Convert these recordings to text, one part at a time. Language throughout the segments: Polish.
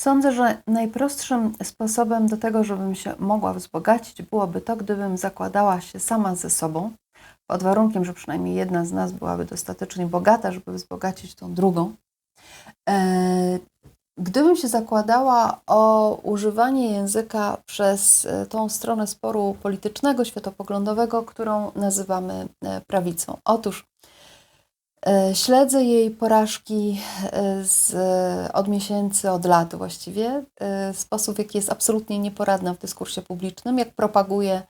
Sądzę, że najprostszym sposobem do tego, żebym się mogła wzbogacić, byłoby to, gdybym zakładała się sama ze sobą, pod warunkiem, że przynajmniej jedna z nas byłaby dostatecznie bogata, żeby wzbogacić tą drugą. E, Gdybym się zakładała o używanie języka przez e, tą stronę sporu politycznego, światopoglądowego, którą nazywamy e, prawicą. Otóż śledzę jej porażki e, z, od miesięcy, od lat właściwie, e, sposób, w jaki jest absolutnie nieporadna w dyskursie publicznym, jak propaguje,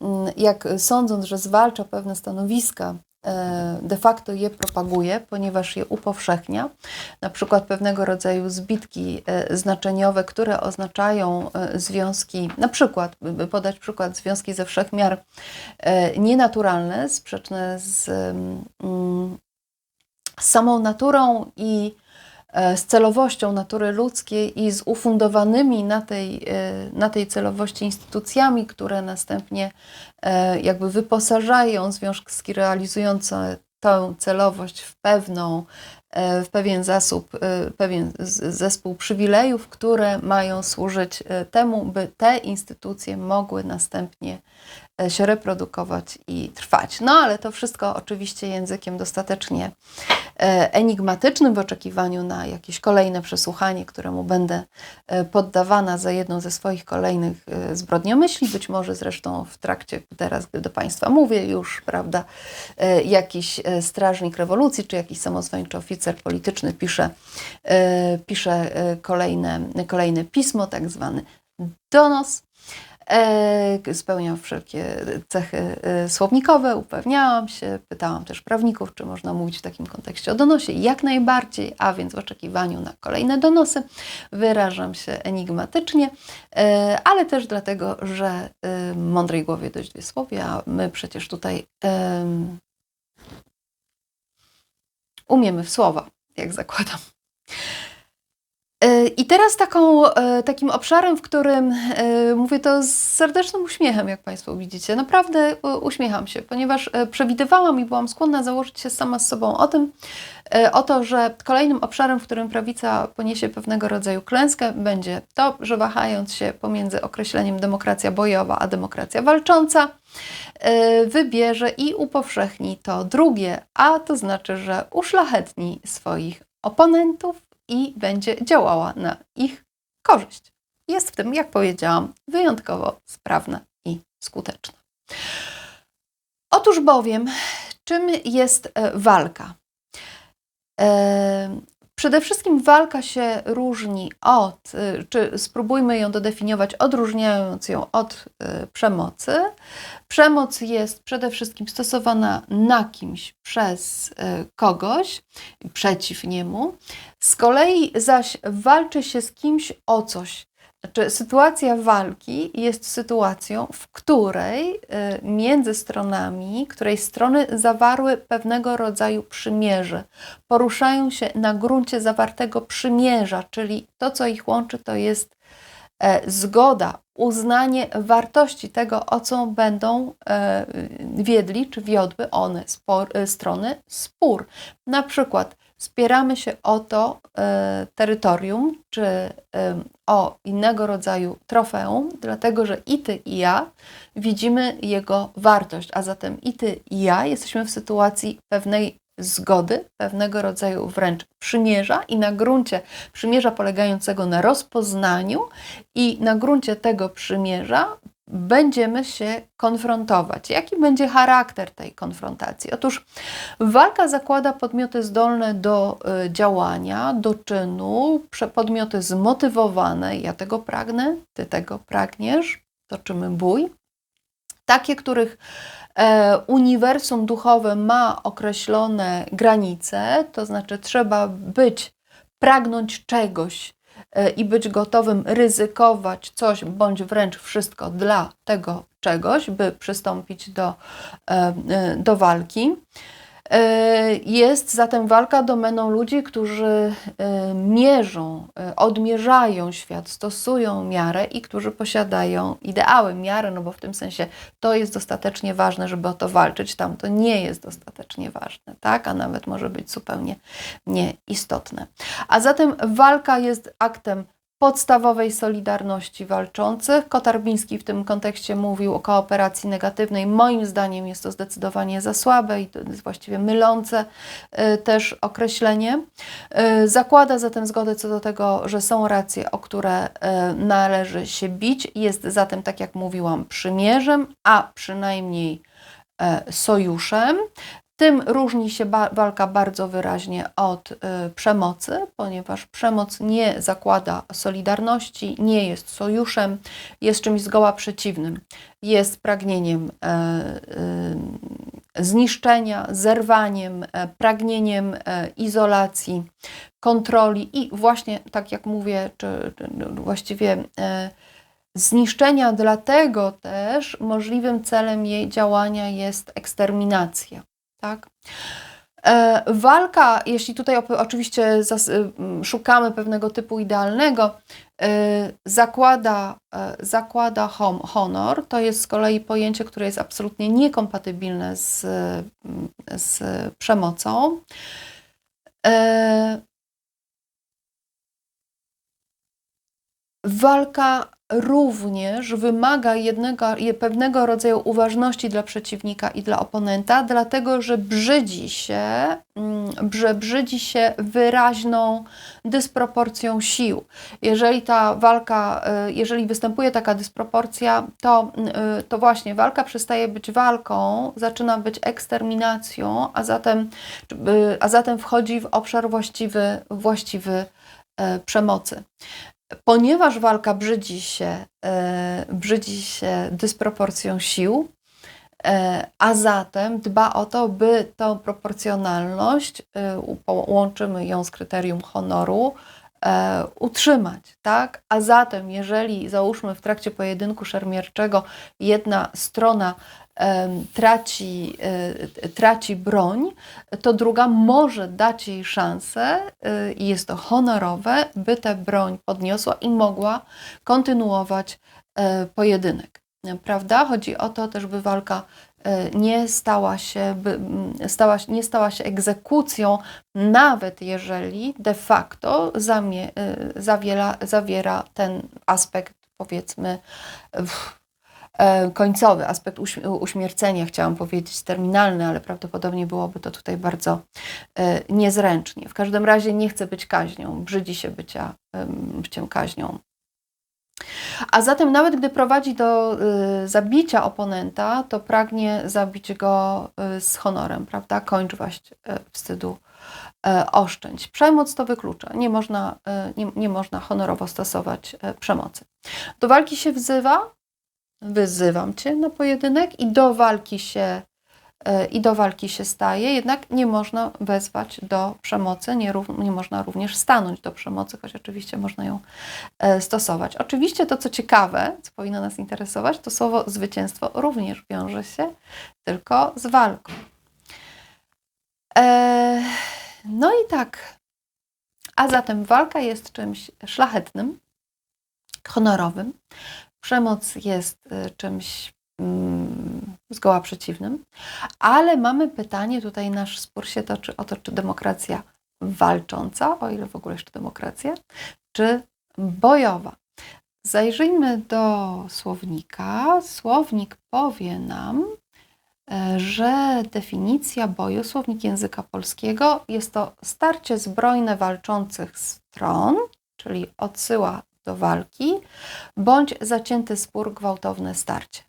mm, jak sądząc, że zwalcza pewne stanowiska, e, de facto je propaguje, ponieważ je upowszechnia. Na przykład pewnego rodzaju zbitki e, znaczeniowe, które oznaczają e, związki, na przykład, by podać przykład, związki ze wszechmiar e, nienaturalne, sprzeczne z, mm, z samą naturą i e, z celowością natury ludzkiej i z ufundowanymi na tej, e, na tej celowości instytucjami, które następnie e, jakby wyposażają związki realizujące tę celowość w pewną, w pewien zasób, pewien zespół przywilejów, które mają służyć temu, by te instytucje mogły następnie się reprodukować i trwać. No ale to wszystko oczywiście językiem dostatecznie e, enigmatycznym w oczekiwaniu na jakieś kolejne przesłuchanie, któremu będę e, poddawana za jedną ze swoich kolejnych e, zbrodniomyśli, być może zresztą w trakcie teraz, gdy do Państwa mówię już, prawda, e, jakiś e, strażnik rewolucji, czy jakiś samozwańczy oficer polityczny pisze, e, pisze e, kolejne, kolejne pismo, tak zwany donos, E, Spełniał wszelkie cechy e, słownikowe, upewniałam się, pytałam też prawników, czy można mówić w takim kontekście o donosie. Jak najbardziej, a więc w oczekiwaniu na kolejne donosy wyrażam się enigmatycznie, e, ale też dlatego, że mądrej głowie dość dwie słowie, a my przecież tutaj em, umiemy w słowa, jak zakładam. E, I teraz taką, e, takim obszarem, w którym e, mówię to z serdecznym uśmiechem, jak Państwo widzicie, naprawdę uśmiecham się, ponieważ przewidywałam i byłam skłonna założyć się sama z sobą o tym, o to, że kolejnym obszarem, w którym prawica poniesie pewnego rodzaju klęskę, będzie to, że wahając się pomiędzy określeniem demokracja bojowa a demokracja walcząca, wybierze i upowszechni to drugie, a to znaczy, że uszlachetni swoich oponentów i będzie działała na ich korzyść. Jest w tym, jak powiedziałam, wyjątkowo sprawna i skuteczna. Otóż bowiem, czym jest e, walka? Przede wszystkim walka się różni od, y, czy spróbujmy ją dodefiniować, odróżniając ją od y, przemocy. Przemoc jest przede wszystkim stosowana na kimś przez y, kogoś, przeciw niemu. Z kolei zaś walczy się z kimś o coś. Znaczy, sytuacja walki jest sytuacją, w której y, między stronami, której strony zawarły pewnego rodzaju przymierze, poruszają się na gruncie zawartego przymierza, czyli to, co ich łączy, to jest e, zgoda, uznanie wartości tego, o co będą e, wiedli czy wiodły one, spor, e, strony, spór. Na przykład spieramy się o to e, terytorium, czy e, o innego rodzaju trofeum, dlatego że i ty, i ja widzimy jego wartość, a zatem i ty, i ja jesteśmy w sytuacji pewnej zgody, pewnego rodzaju wręcz przymierza i na gruncie przymierza polegającego na rozpoznaniu i na gruncie tego przymierza będziemy się konfrontować. Jaki będzie charakter tej konfrontacji? Otóż walka zakłada podmioty zdolne do y, działania, do czynu, podmioty zmotywowane. Ja tego pragnę, ty tego pragniesz, toczymy bój. Takie, których e, uniwersum duchowe ma określone granice, to znaczy trzeba być, pragnąć czegoś i być gotowym ryzykować coś, bądź wręcz wszystko dla tego czegoś, by przystąpić do, e, e, do walki. E, Jest zatem walka domeną ludzi, którzy e, mierzą, e, odmierzają świat, stosują miarę i którzy posiadają ideały, miarę, no bo w tym sensie to jest dostatecznie ważne, żeby o to walczyć, tam to nie jest dostatecznie ważne, tak? A nawet może być zupełnie nieistotne. A zatem walka jest aktem podstawowej solidarności walczących. Kotarbiński w tym kontekście mówił o kooperacji negatywnej. Moim zdaniem jest to zdecydowanie za słabe i to jest właściwie mylące y, też określenie. Y, zakłada zatem zgodę co do tego, że są racje, o które y, należy się bić. Jest zatem, tak jak mówiłam, przymierzem, a przynajmniej e, sojuszem. Tym różni się walka bardzo wyraźnie od y, przemocy, ponieważ przemoc nie zakłada solidarności, nie jest sojuszem, jest czymś zgoła przeciwnym. Jest pragnieniem e, y, zniszczenia, zerwaniem, e, pragnieniem e, izolacji, kontroli i właśnie, tak jak mówię, czy, czy właściwie e, zniszczenia, dlatego też możliwym celem jej działania jest eksterminacja tak? E, walka, jeśli tutaj oczywiście szukamy pewnego typu idealnego, e, zakłada, e, zakłada honor. To jest z kolei pojęcie, które jest absolutnie niekompatybilne z, z przemocą. Walka również wymaga jednego, pewnego rodzaju uważności dla przeciwnika i dla oponenta, dlatego że brzydzi się, mm, że brzydzi się wyraźną dysproporcją sił. Jeżeli ta walka, y, jeżeli występuje taka dysproporcja, to, y, to właśnie walka przestaje być walką, zaczyna być eksterminacją, a zatem, y, a zatem wchodzi w obszar właściwy, właściwy przemocy. Ponieważ walka brzydzi się, e, brzydzi się dysproporcją sił, e, a zatem dba o to, by tą proporcjonalność, e, łączymy ją z kryterium honoru, utrzymać, tak? A zatem, jeżeli załóżmy w trakcie pojedynku szermierczego jedna strona traci, e, traci broń, to druga może dać jej szansę, e, i jest to honorowe, by tę broń podniosła i mogła kontynuować e, pojedynek. Prawda? Chodzi o to też, by walka nie stała się, by, stała, nie stała się egzekucją, nawet jeżeli de facto zamie, zawiera, zawiera ten aspekt, powiedzmy, E, końcowy, aspekt uśmiercenia, chciałam powiedzieć terminalny, ale prawdopodobnie byłoby to tutaj bardzo e, niezręcznie. W każdym razie nie chce być kaźnią, brzydzi się bycia, byciem kaźnią. A zatem nawet gdy prowadzi do y, zabicia oponenta, to pragnie zabić go y, z honorem, prawda? Kończ właśnie wstydu oszczędź. Przemoc to wyklucza. Nie można, nie, nie można honorowo stosować przemocy. Do walki się wzywa wyzywam cię na pojedynek i do walki się i do walki się staje, jednak nie można wezwać do przemocy, nie, nie można również stanąć do przemocy, choć oczywiście można ją e, stosować. Oczywiście to, co ciekawe, co powinno nas interesować, to słowo zwycięstwo również wiąże się tylko z walką. E, no i tak. A zatem walka jest czymś szlachetnym, honorowym, Przemoc jest y, czymś zgoła przeciwnym, ale mamy pytanie, tutaj nasz spór się toczy o to, czy demokracja walcząca, o ile w ogóle jeszcze demokracja, czy bojowa. Zajrzyjmy do słownika. Słownik powie nam, e, że definicja boju, słownik języka polskiego, jest to starcie zbrojne walczących stron, czyli odsyła do walki, bądź zacięty spór, gwałtowne starcie.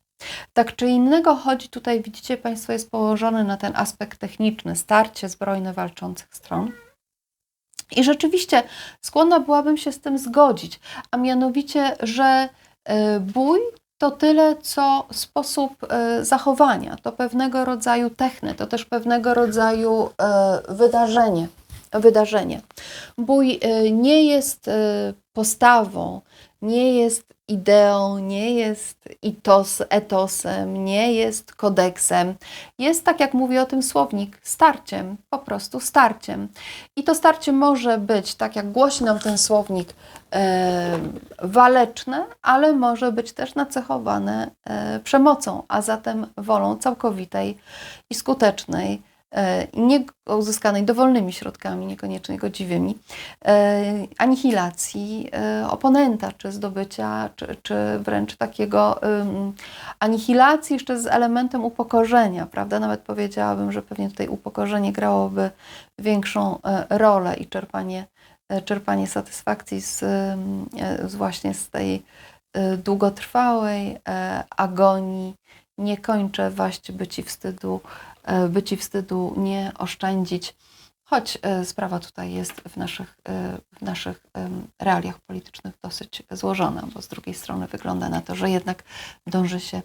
Tak czy innego chodzi tutaj, widzicie Państwo, jest położony na ten aspekt techniczny, starcie zbrojne walczących stron. I rzeczywiście skłonna byłabym się z tym zgodzić, a mianowicie, że e, bój to tyle, co sposób e, zachowania, to pewnego rodzaju techny, to też pewnego rodzaju e, wydarzenie wydarzenie. Bój nie jest postawą, nie jest ideą, nie jest itos, etosem, nie jest kodeksem. Jest, tak jak mówi o tym słownik, starciem, po prostu starciem. I to starcie może być, tak jak głosi nam ten słownik, e, waleczne, ale może być też nacechowane e, przemocą, a zatem wolą całkowitej i skutecznej nie uzyskanej dowolnymi środkami, niekoniecznie godziwymi, e, anihilacji e, oponenta, czy zdobycia, czy, czy wręcz takiego anihilacji jeszcze z elementem upokorzenia, prawda? Nawet powiedziałabym, że pewnie tutaj upokorzenie grałoby większą e, rolę i czerpanie, e, czerpanie satysfakcji z, e, z właśnie z tej e, długotrwałej e, agonii. Nie kończę waść, by ci wstydu, e, by ci wstydu nie oszczędzić. Choć e, sprawa tutaj jest w naszych, e, w naszych realiach politycznych dosyć złożona, bo z drugiej strony wygląda na to, że jednak dąży się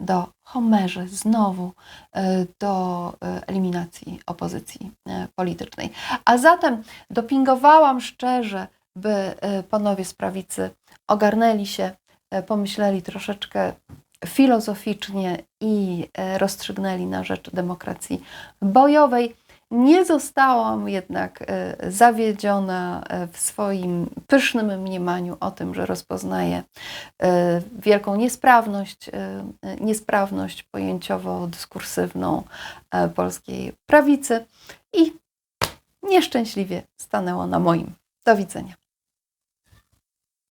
do homerzy znowu e, do e, eliminacji opozycji e, politycznej. A zatem dopingowałam szczerze, by e, panowie z prawicy ogarnęli się, e, pomyśleli troszeczkę filozoficznie i e, rozstrzygnęli na rzecz demokracji bojowej. Nie zostałam jednak e, zawiedziona e, w swoim pysznym mniemaniu o tym, że rozpoznaję wielką niesprawność, niesprawność pojęciowo-dyskursywną polskiej prawicy i nieszczęśliwie stanęło na moim. Do widzenia.